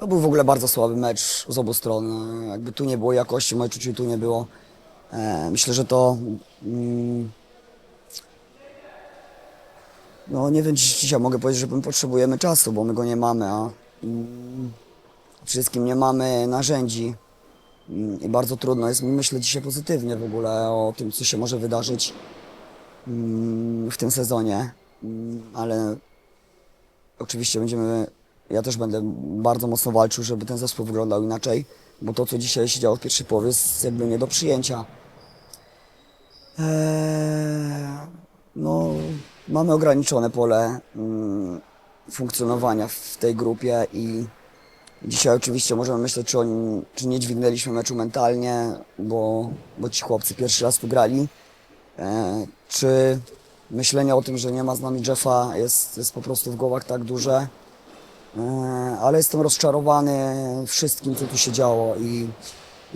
To był w ogóle bardzo słaby mecz z obu stron. Jakby tu nie było jakości meczu, czy tu nie było. E, myślę, że to. Mm, no nie wiem, czy dzisiaj mogę powiedzieć, że my potrzebujemy czasu, bo my go nie mamy, a mm, wszystkim nie mamy narzędzi. Mm, I bardzo trudno jest mi myśleć dzisiaj pozytywnie w ogóle o tym, co się może wydarzyć mm, w tym sezonie. Mm, Ale oczywiście będziemy, ja też będę bardzo mocno walczył, żeby ten zespół wyglądał inaczej, bo to, co dzisiaj się działo w pierwszej połowie, jest jakby nie do przyjęcia. Eee, no, mamy ograniczone pole mm, funkcjonowania w tej grupie i dzisiaj oczywiście możemy myśleć, czy, oni, czy nie dźwignęliśmy meczu mentalnie, bo, bo ci chłopcy pierwszy raz tu grali, e, czy myślenie o tym, że nie ma z nami Jeffa jest, jest po prostu w głowach tak duże, ale jestem rozczarowany wszystkim, co tu się działo i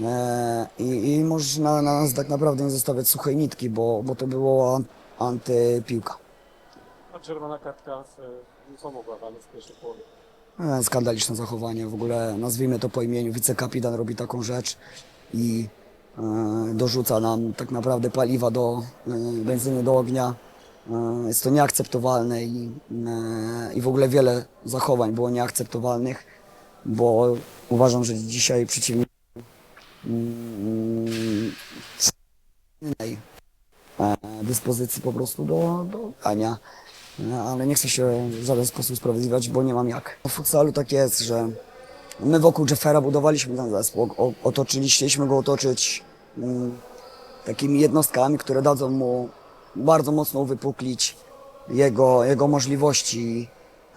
E, I, i można na nas tak naprawdę nie zostawiać suchej nitki, bo, bo to było an- antypiłka. A czerwona kartka w, co mogła wam w pierwszej połowie? E, Skandaliczne zachowanie, w ogóle nazwijmy to po imieniu. Wicekapitan robi taką rzecz i e, dorzuca nam tak naprawdę paliwa do e, benzyny do ognia. E, jest to nieakceptowalne i, e, i w ogóle wiele zachowań było nieakceptowalnych, bo uważam, że dzisiaj przeciwnik mm, innej e, dyspozycji po prostu do, do grania. E, Ale nie chcę się w żaden sposób sprawiedliwiać, bo nie mam jak. W futsalu tak jest, że my wokół Jeffera budowaliśmy ten zespół. O, otoczyli, chcieliśmy go otoczyć mm, takimi jednostkami, które dadzą mu bardzo mocno uwypuklić jego, jego możliwości.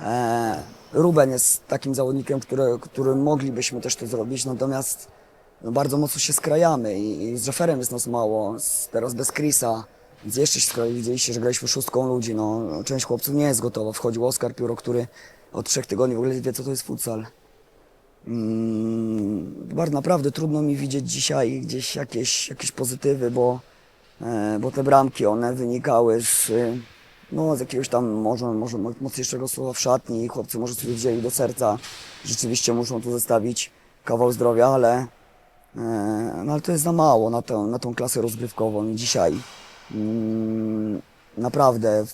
E, Ruben jest takim zawodnikiem, który, którym moglibyśmy też to zrobić, natomiast no, bardzo mocno się skrajamy i, z Jefferem jest nas mało, teraz bez Chrisa, więc jeszcze się skroi, widzieliście, że graliśmy szóstką ludzi, no, część chłopców nie jest gotowa, wchodził Oskar Pióro, który od trzech tygodni w ogóle wie, co to jest futsal. Mm, bardzo naprawdę trudno mi widzieć dzisiaj gdzieś jakieś, jakieś pozytywy, bo, bo te bramki, one wynikały z, y, no, z jakiegoś tam może, może mocniejszego słowa w szatni chłopcy może sobie wzięli do serca, rzeczywiście muszą tu zostawić kawał zdrowia, ale E, No ale to jest za mało na, tę, na tą klasę rozgrywkową i dzisiaj mm, naprawdę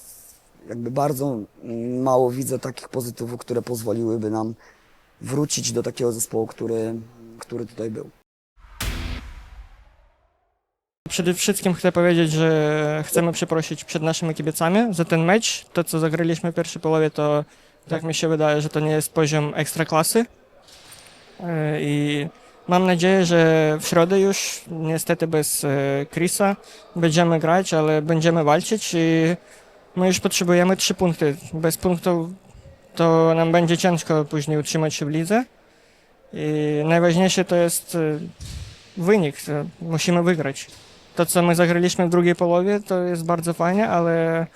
jakby bardzo mało widzę takich pozytywów, które pozwoliłyby nam wrócić do takiego zespołu, który, który tutaj był. Przede wszystkim chcę powiedzieć, że chcemy przeprosić przed naszymi kibicami za ten mecz. To, co zagraliśmy w pierwszej połowie, to tak mi się wydaje, że to nie jest poziom ekstraklasy. E, I mam nadzieję, że w środę już, niestety bez e, Chrisa, będziemy grać, ale będziemy walczyć i my już potrzebujemy trzy punkty. Bez punktów to nam będzie ciężko później utrzymać się w lidze. I najważniejsze to jest e, wynik. To musimy wygrać. To, co my zagraliśmy w drugiej połowie, to jest bardzo fajnie, ale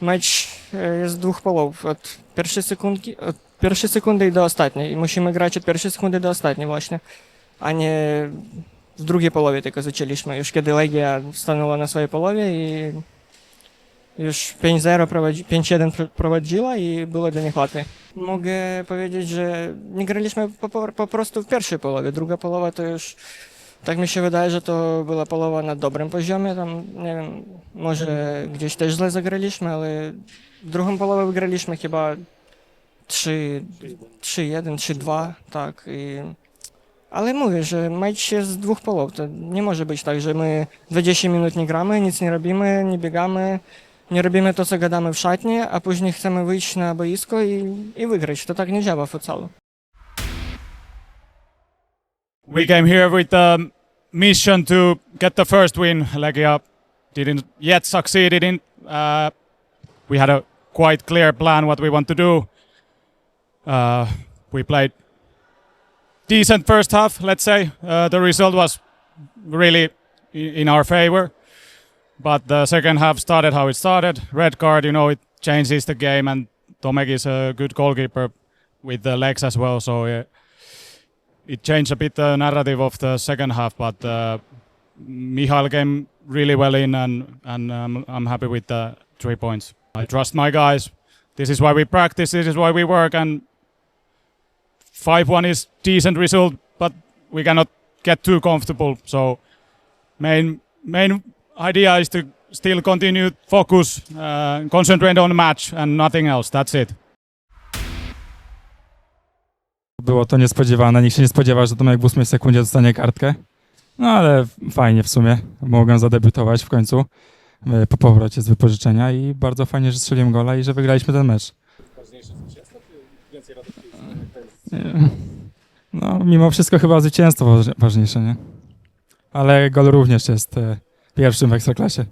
mecz e, jest z dwóch połów. Od pierwszej sekundki, od pierwszej sekundy do ostatniej. I musimy grać od pierwszej sekundy do ostatniej właśnie, a nie w drugiej połowie tylko zaczęliśmy. Już kiedy Legia stanęła na swojej połowie i już 5-0 prowadzi, 5-1 pr- prowadziła i było dla nich łatwiej. Mogę powiedzieć, że nie graliśmy po, po, po prostu w pierwszej połowie. Druga połowa to już tak mi się wydaje, że to była połowa na dobrym poziomie. Tam, nie wiem, może gdzieś też źle zagraliśmy, ale drugą połowę wygraliśmy chyba 3 3-1, 3-2, tak. I... Ale mówię, że mecz jest z dwóch połow. To nie może być tak, że my 20 minut nie gramy, nic nie robimy, nie biegamy, nie robimy to, co gadamy w szatni, a później chcemy wyjść na boisko i, i wygrać. To tak nie działa w futsalu. We came here with the mission to get the first win. Legia didn't yet succeeded in. Uh, we had a quite clear plan what we want to do. Uh, we played decent first half, let's say. Uh, the result was really in our favor, but the second half started how it started. Red card, you know, it changes the game, and Tomek is a good goalkeeper with the legs as well, so. It changed a bit the narrative of the second half, but uh, came really well in, and and um, I'm happy with the three points. I trust my guys. This is why we practice. This is why we work, and 5-1 is decent result, but we cannot get too comfortable. So main main idea is to still continue focus, uh, concentrate on the match and nothing else. That's it. Było to niespodziewane, nikt się nie spodziewał, że Tomek w ósmej sekundzie dostanie kartkę. No ale fajnie w sumie, mogłem zadebiutować w końcu e, po powrocie z wypożyczenia i bardzo fajnie, że strzeliłem gola i że wygraliśmy ten mecz. E, No, mimo wszystko chyba zwycięstwo waż- ważniejsze, nie? Ale gol również jest e, pierwszym w Ekstraklasie.